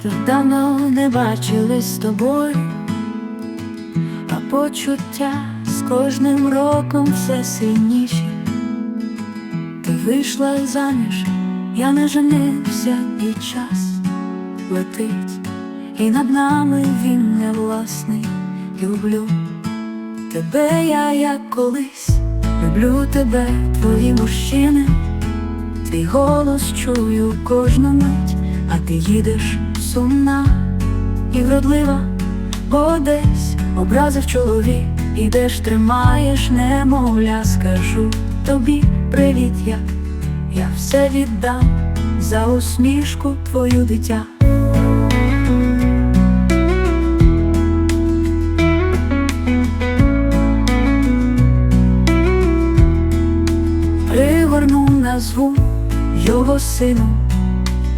Так давно не бачились з тобою, а почуття з кожним роком все сильніші. Ти вийшла заміж, я не женився, і час летить, і над нами він не власний. Люблю тебе, я як колись, люблю тебе, твої мужчини, твій голос чую кожну мить, а ти їдеш сумна і вродлива, бо десь образив чоловік, ідеш, тримаєш, немовля, скажу тобі привіт, я, я все віддам за усмішку твою дитя. Пригорну назву його сину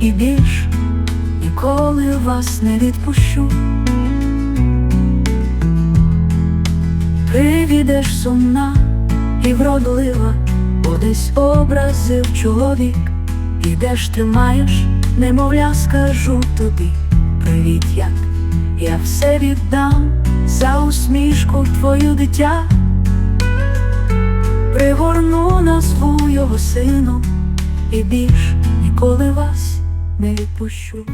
і більш ніколи вас не відпущу. Привідеш сумна і вродлива, бо десь образив чоловік, ідеш, тримаєш, немовля, скажу тобі, привіт, як я все віддам за усмішку твою дитя. Пригорну назву його сину і більш ніколи вас не відпущу.